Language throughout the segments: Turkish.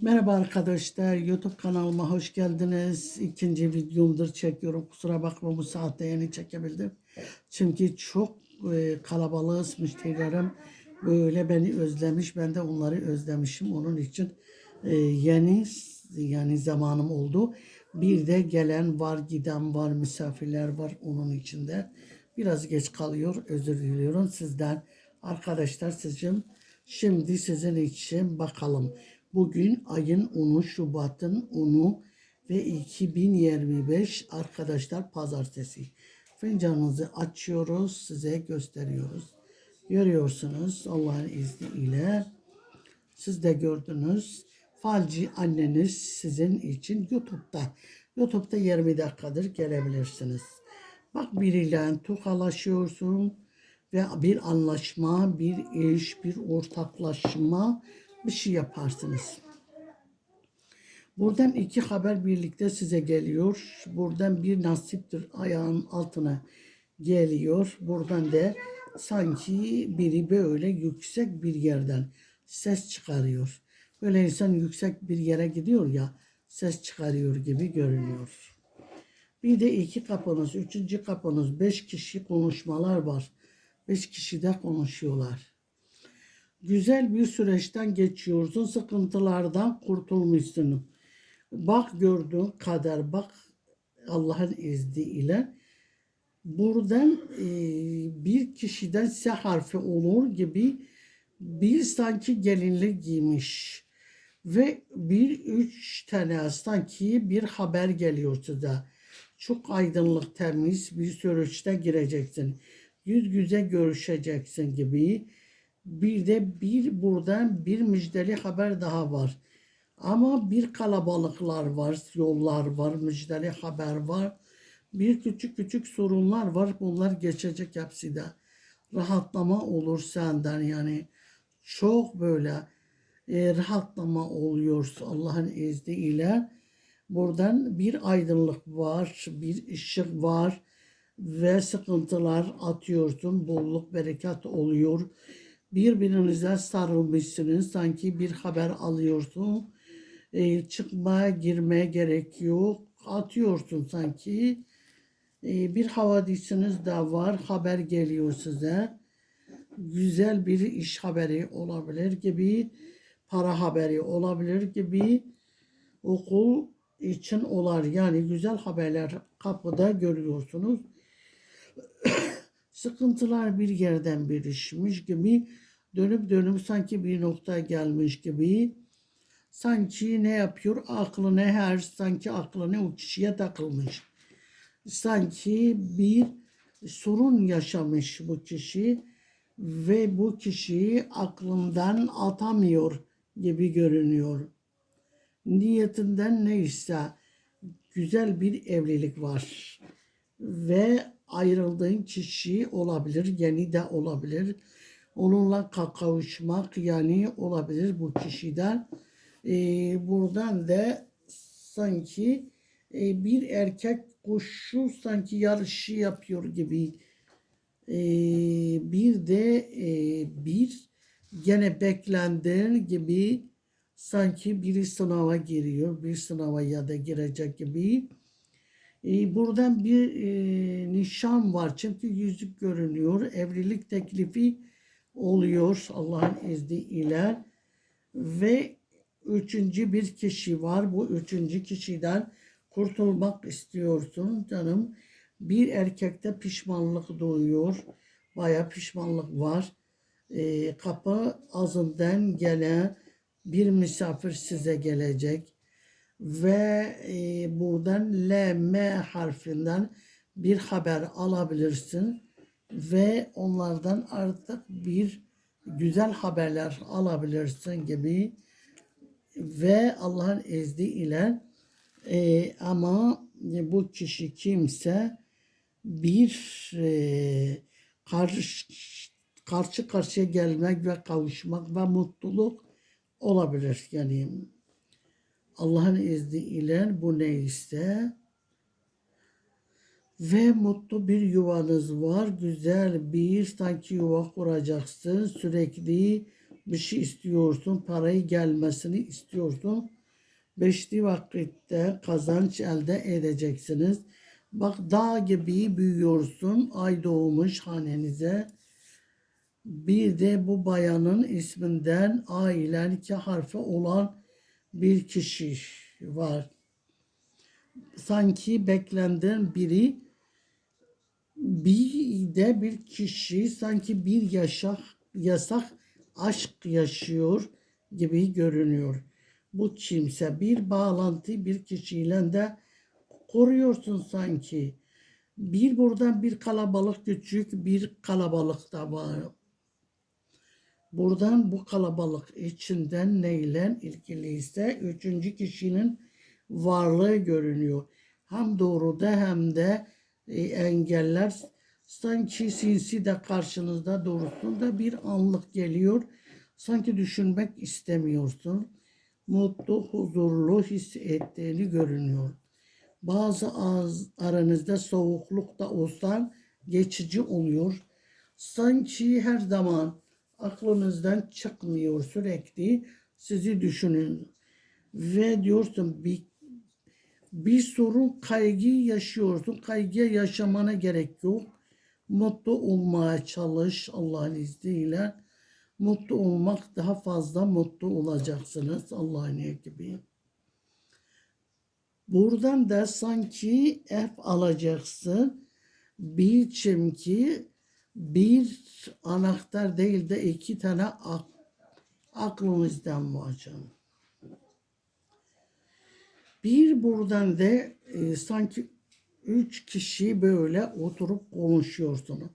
Merhaba arkadaşlar, YouTube kanalıma hoş geldiniz. İkinci videomdur çekiyorum. Kusura bakma bu saatte yeni çekebildim. Çünkü çok e, kalabalığız müşterilerim. Böyle beni özlemiş, ben de onları özlemişim. Onun için e, yeni yani zamanım oldu. Bir de gelen var, giden var, misafirler var onun içinde. Biraz geç kalıyor, özür diliyorum sizden. Arkadaşlar sizin Şimdi sizin için bakalım. Bugün ayın 10'u Şubat'ın 10'u ve 2025 arkadaşlar pazartesi. Fincanınızı açıyoruz size gösteriyoruz. Görüyorsunuz Allah'ın izniyle. Siz de gördünüz. Falci anneniz sizin için YouTube'da. YouTube'da 20 dakikadır gelebilirsiniz. Bak biriyle tokalaşıyorsun ve bir anlaşma, bir iş, bir ortaklaşma bir şey yaparsınız. Buradan iki haber birlikte size geliyor. Buradan bir nasiptir ayağın altına geliyor. Buradan da sanki biri böyle yüksek bir yerden ses çıkarıyor. Böyle insan yüksek bir yere gidiyor ya ses çıkarıyor gibi görünüyor. Bir de iki kapınız, üçüncü kapınız, beş kişi konuşmalar var. Beş kişi de konuşuyorlar. Güzel bir süreçten geçiyorsun, sıkıntılardan kurtulmuşsun. Bak gördüğün kader, bak Allah'ın izniyle. Buradan e, bir kişiden S harfi olur gibi bir sanki gelinlik giymiş. Ve bir üç tane sanki bir haber geliyor size. Çok aydınlık, temiz bir süreçte gireceksin yüz yüze görüşeceksin gibi. Bir de bir buradan bir müjdeli haber daha var. Ama bir kalabalıklar var, yollar var, müjdeli haber var. Bir küçük küçük sorunlar var. Bunlar geçecek hepsi de. Rahatlama olur senden yani. Çok böyle e, rahatlama oluyor Allah'ın izniyle. Buradan bir aydınlık var, bir ışık var ve sıkıntılar atıyorsun. Bolluk, bereket oluyor. Birbirinize sarılmışsınız. Sanki bir haber alıyorsun. E, çıkmaya, girmeye gerek yok. Atıyorsun sanki. E, bir havadisiniz de var. Haber geliyor size. Güzel bir iş haberi olabilir gibi. Para haberi olabilir gibi. Okul için olar. Yani güzel haberler kapıda görüyorsunuz sıkıntılar bir yerden birleşmiş gibi dönüp dönüp sanki bir noktaya gelmiş gibi sanki ne yapıyor aklına her sanki aklına o kişiye takılmış. Sanki bir sorun yaşamış bu kişi ve bu kişiyi aklından atamıyor gibi görünüyor. Niyetinden neyse güzel bir evlilik var ve ayrıldığın kişi olabilir, yeni de olabilir. Onunla kavuşmak yani olabilir bu kişiden. Ee, buradan da sanki e, bir erkek kuşu sanki yarışı yapıyor gibi. Ee, bir de e, bir gene beklendiğin gibi sanki biri sınava giriyor, bir sınava ya da girecek gibi e, buradan bir e, nişan var. Çünkü yüzük görünüyor. Evlilik teklifi oluyor Allah'ın izniyle. Ve üçüncü bir kişi var. Bu üçüncü kişiden kurtulmak istiyorsun canım. Bir erkekte pişmanlık duyuyor. Baya pişmanlık var. E, kapı ağzından gelen bir misafir size gelecek ve e, buradan L, M harfinden bir haber alabilirsin ve onlardan artık bir güzel haberler alabilirsin gibi ve Allah'ın izniyle e, ama bu kişi kimse bir e, karşı, karşı karşıya gelmek ve kavuşmak ve mutluluk olabilir. Yani Allah'ın izniyle bu neyse ve mutlu bir yuvanız var. Güzel bir sanki yuva kuracaksın. Sürekli bir şey istiyorsun, parayı gelmesini istiyorsun. Beşli vakitte kazanç elde edeceksiniz. Bak dağ gibi büyüyorsun, ay doğmuş hanenize. Bir de bu bayanın isminden ailen iki harfi olan bir kişi var. Sanki beklenden biri bir de bir kişi sanki bir yaşak, yasak aşk yaşıyor gibi görünüyor. Bu kimse bir bağlantı bir kişiyle de koruyorsun sanki. Bir buradan bir kalabalık küçük bir kalabalık da var. Buradan bu kalabalık içinden neyle ilgiliyse üçüncü kişinin varlığı görünüyor. Hem doğruda hem de e, engeller sanki sinsi de karşınızda doğrusunda bir anlık geliyor. Sanki düşünmek istemiyorsun. Mutlu, huzurlu hissettiğini görünüyor. Bazı az aranızda soğukluk da olsa geçici oluyor. Sanki her zaman aklınızdan çıkmıyor sürekli sizi düşünün ve diyorsun bir bir sorun kaygı yaşıyorsun. Kaygıya yaşamana gerek yok. Mutlu olmaya çalış Allah'ın izniyle. Mutlu olmak daha fazla mutlu olacaksınız Allah'ın gibi. Buradan da sanki ev alacaksın. Bir çimki bir anahtar değil de iki tane ak aklınızdan var canım. Bir buradan da e, sanki üç kişi böyle oturup konuşuyorsunuz.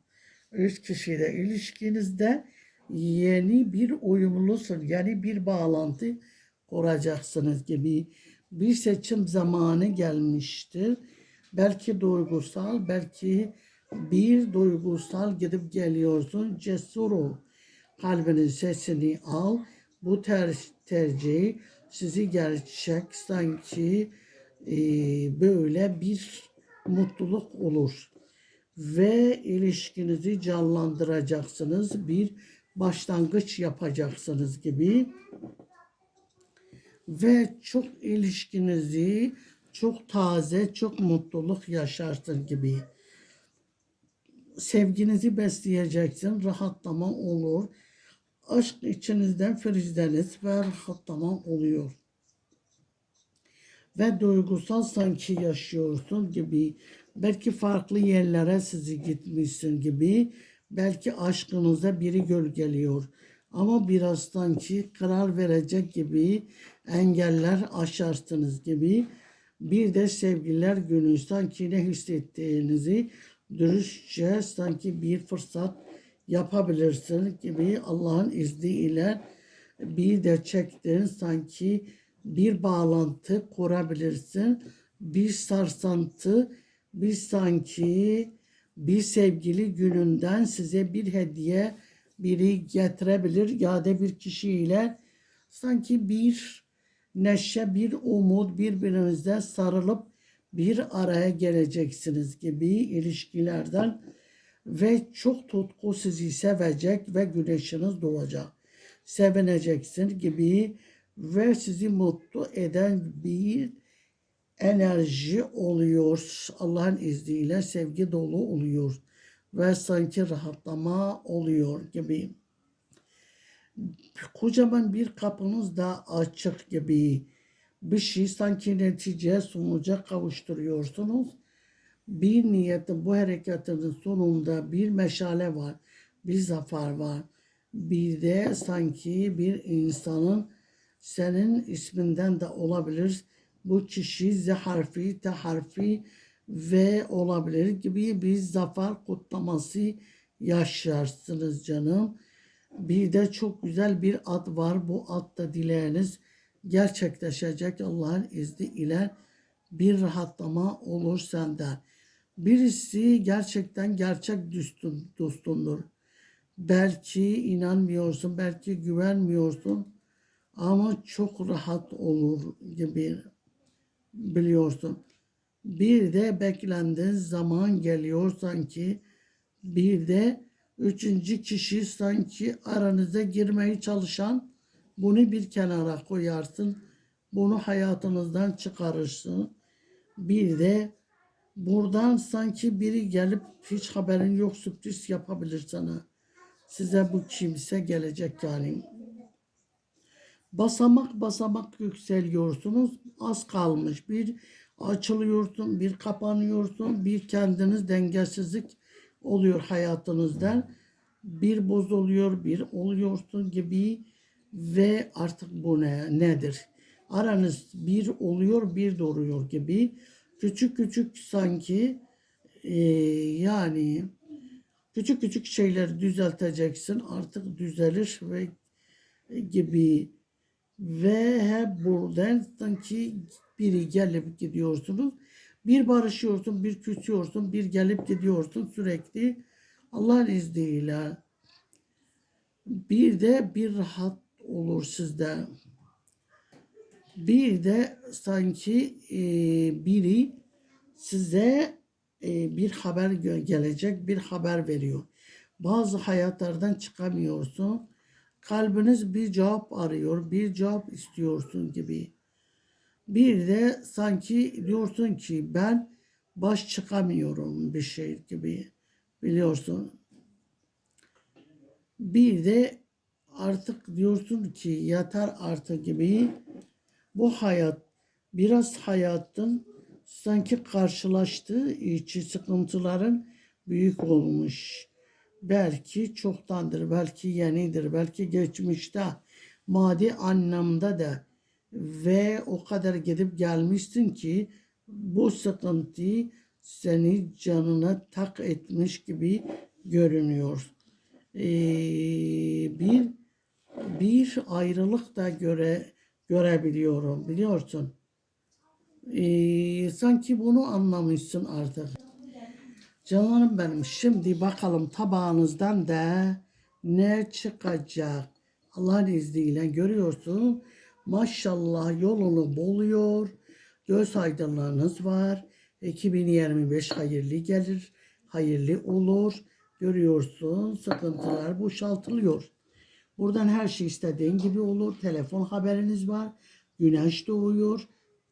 Üç kişiyle ilişkinizde yeni bir uyumlusun. Yani bir bağlantı kuracaksınız gibi bir seçim zamanı gelmiştir. Belki duygusal, belki bir duygusal gidip geliyorsun. Cesur ol. Kalbinin sesini al. Bu ter tercihi sizi gerçek sanki e, böyle bir mutluluk olur. Ve ilişkinizi canlandıracaksınız. Bir başlangıç yapacaksınız gibi. Ve çok ilişkinizi çok taze, çok mutluluk yaşarsın gibi. Sevginizi besleyeceksin, rahatlama olur. Aşk içinizden filizleniz ve rahatlama oluyor. Ve duygusal sanki yaşıyorsun gibi. Belki farklı yerlere sizi gitmişsin gibi. Belki aşkınıza biri gölgeliyor. Ama biraz sanki karar verecek gibi engeller aşarsınız gibi. Bir de sevgililer günü sanki ne hissettiğinizi dürüstçe sanki bir fırsat yapabilirsin gibi Allah'ın izniyle bir de çektin sanki bir bağlantı kurabilirsin. Bir sarsantı, bir sanki bir sevgili gününden size bir hediye biri getirebilir ya da bir kişiyle sanki bir neşe, bir umut birbirinize sarılıp bir araya geleceksiniz gibi ilişkilerden ve çok tutku sizi sevecek ve güneşiniz doğacak. Sevineceksin gibi ve sizi mutlu eden bir enerji oluyor. Allah'ın izniyle sevgi dolu oluyor ve sanki rahatlama oluyor gibi. Kocaman bir kapınız da açık gibi bir şey sanki netice sonuca kavuşturuyorsunuz. Bir niyetin bu harekatının sonunda bir meşale var, bir zafer var. Bir de sanki bir insanın senin isminden de olabilir. Bu kişi Z harfi, T harfi ve olabilir gibi bir zafer kutlaması yaşarsınız canım. Bir de çok güzel bir ad var. Bu ad da dileğiniz gerçekleşecek Allah'ın izni ile bir rahatlama olur sende. Birisi gerçekten gerçek dostun, dostundur. Belki inanmıyorsun, belki güvenmiyorsun ama çok rahat olur gibi biliyorsun. Bir de beklendiğin zaman geliyor sanki bir de Üçüncü kişi sanki aranıza girmeye çalışan bunu bir kenara koyarsın. Bunu hayatınızdan çıkarırsın. Bir de buradan sanki biri gelip hiç haberin yok sürpriz yapabilir sana. Size bu kimse gelecek yani. Basamak basamak yükseliyorsunuz. Az kalmış. Bir açılıyorsun, bir kapanıyorsun, bir kendiniz dengesizlik oluyor hayatınızda. Bir bozuluyor, bir oluyorsun gibi ve artık bu ne nedir? Aranız bir oluyor, bir doğuruyor gibi. Küçük küçük sanki e, yani küçük küçük şeyleri düzelteceksin. Artık düzelir ve gibi ve hep buradan sanki biri gelip gidiyorsunuz. Bir barışıyorsun, bir küsüyorsun, bir gelip gidiyorsun sürekli. Allah'ın izniyle. Bir de bir rahat olur sizde. Bir de sanki e, biri size e, bir haber gelecek, bir haber veriyor. Bazı hayatlardan çıkamıyorsun. Kalbiniz bir cevap arıyor, bir cevap istiyorsun gibi. Bir de sanki diyorsun ki ben baş çıkamıyorum bir şey gibi biliyorsun. Bir de artık diyorsun ki yeter artık gibi bu hayat biraz hayatın sanki karşılaştığı içi sıkıntıların büyük olmuş. Belki çoktandır, belki yenidir, belki geçmişte maddi anlamda da ve o kadar gidip gelmişsin ki bu sıkıntı seni canına tak etmiş gibi görünüyor. Ee, bir bir ayrılık da göre görebiliyorum biliyorsun. Ee, sanki bunu anlamışsın artık. Canlarım benim şimdi bakalım tabağınızdan da ne çıkacak. Allah'ın izniyle görüyorsun. Maşallah yolunu buluyor. Göz aydınlığınız var. 2025 hayırlı gelir. Hayırlı olur. Görüyorsun sıkıntılar boşaltılıyor. Buradan her şey istediğin gibi olur. Telefon haberiniz var. Güneş doğuyor.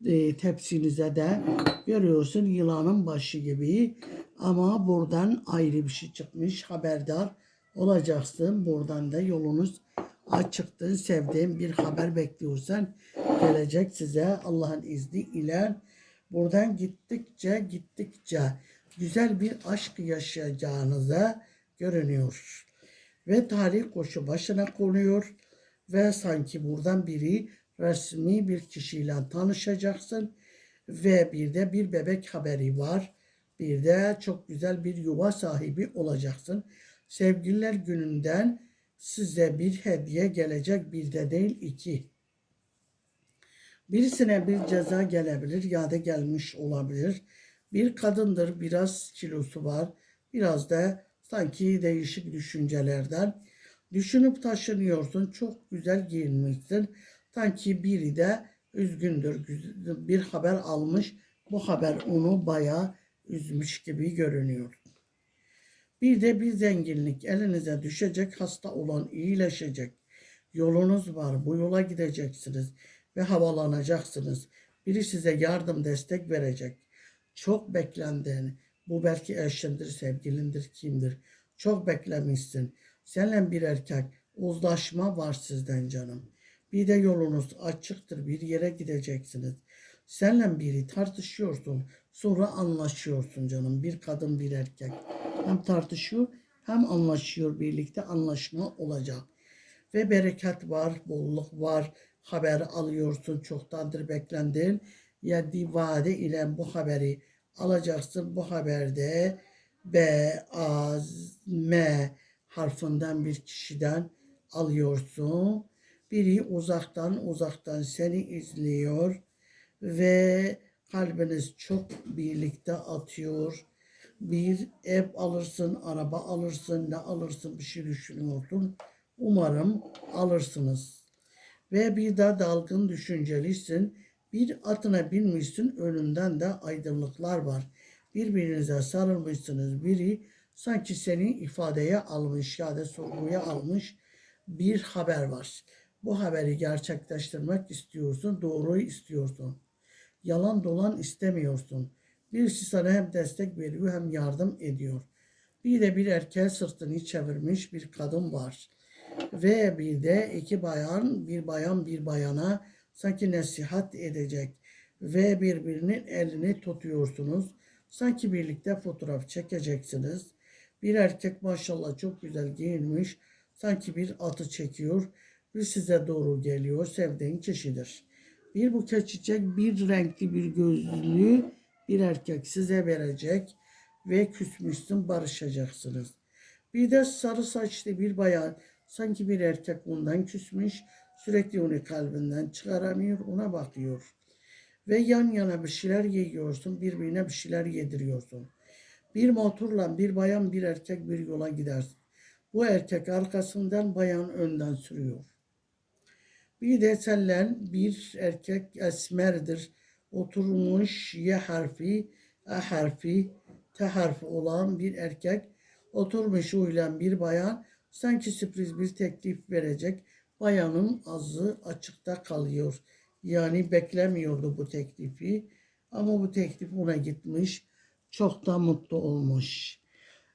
E, tepsinize de görüyorsun yılanın başı gibi. Ama buradan ayrı bir şey çıkmış. Haberdar olacaksın. Buradan da yolunuz açıktır. Sevdiğin bir haber bekliyorsan gelecek size Allah'ın izni ile. Buradan gittikçe gittikçe güzel bir aşk yaşayacağınıza görünüyor ve tarih koşu başına konuyor ve sanki buradan biri resmi bir kişiyle tanışacaksın ve bir de bir bebek haberi var. Bir de çok güzel bir yuva sahibi olacaksın. Sevgililer gününden size bir hediye gelecek bir de değil iki. Birisine bir ceza gelebilir ya da gelmiş olabilir. Bir kadındır biraz kilosu var. Biraz da sanki değişik düşüncelerden düşünüp taşınıyorsun. Çok güzel giyinmişsin. Sanki biri de üzgündür. Bir haber almış. Bu haber onu bayağı üzmüş gibi görünüyor. Bir de bir zenginlik elinize düşecek, hasta olan iyileşecek. Yolunuz var, bu yola gideceksiniz ve havalanacaksınız. Biri size yardım, destek verecek. Çok beklendin. Bu belki eşindir, sevgilindir, kimdir. Çok beklemişsin. Seninle bir erkek uzlaşma var sizden canım. Bir de yolunuz açıktır. Bir yere gideceksiniz. Seninle biri tartışıyorsun. Sonra anlaşıyorsun canım. Bir kadın bir erkek. Hem tartışıyor hem anlaşıyor. Birlikte anlaşma olacak. Ve bereket var, bolluk var. Haber alıyorsun çoktandır beklendiğin. Ya divade ile bu haberi alacaksın. Bu haberde B, A, M harfinden bir kişiden alıyorsun. Biri uzaktan uzaktan seni izliyor ve kalbiniz çok birlikte atıyor. Bir ev alırsın, araba alırsın, ne alırsın bir şey düşünüyorsun. Umarım alırsınız. Ve bir de dalgın düşüncelisin. Bir atına binmişsin, önünden de aydınlıklar var. Birbirinize sarılmışsınız. Biri Sanki seni ifadeye almış ya da sorguya almış bir haber var. Bu haberi gerçekleştirmek istiyorsun, doğruyu istiyorsun. Yalan dolan istemiyorsun. Birisi sana hem destek veriyor hem yardım ediyor. Bir de bir erkeğe sırtını çevirmiş bir kadın var. Ve bir de iki bayan, bir bayan bir bayana sanki nasihat edecek. Ve birbirinin elini tutuyorsunuz. Sanki birlikte fotoğraf çekeceksiniz. Bir erkek maşallah çok güzel giyinmiş. Sanki bir atı çekiyor. Bir size doğru geliyor. Sevdiğin kişidir. Bir buket çiçek, bir renkli bir gözlüğü bir erkek size verecek ve küsmüşsün barışacaksınız. Bir de sarı saçlı bir bayan sanki bir erkek ondan küsmüş sürekli onu kalbinden çıkaramıyor ona bakıyor. Ve yan yana bir şeyler yiyorsun birbirine bir şeyler yediriyorsun. Bir motorla bir bayan bir erkek bir yola gidersin. Bu erkek arkasından bayan önden sürüyor. Bir de senden bir erkek esmerdir. Oturmuş Y harfi, E harfi, T harfi olan bir erkek oturmuş uyulan bir bayan sanki sürpriz bir teklif verecek. Bayanın ağzı açıkta kalıyor. Yani beklemiyordu bu teklifi. Ama bu teklif ona gitmiş. Çok da mutlu olmuş.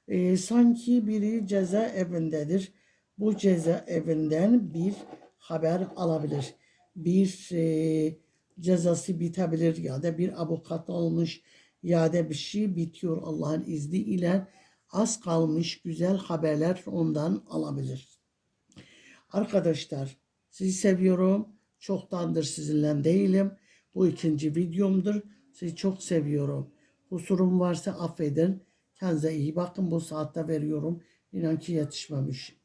Ee, sanki biri ceza evindedir. Bu ceza evinden bir haber alabilir. Bir e, cezası bitebilir ya da bir avukat olmuş ya da bir şey bitiyor Allah'ın izniyle. Az kalmış güzel haberler ondan alabilir. Arkadaşlar sizi seviyorum. Çoktandır sizinle değilim. Bu ikinci videomdur. Sizi çok seviyorum. Kusurum varsa affedin. Kendinize iyi bakın. Bu saatte veriyorum. İnan ki yetişmemiş.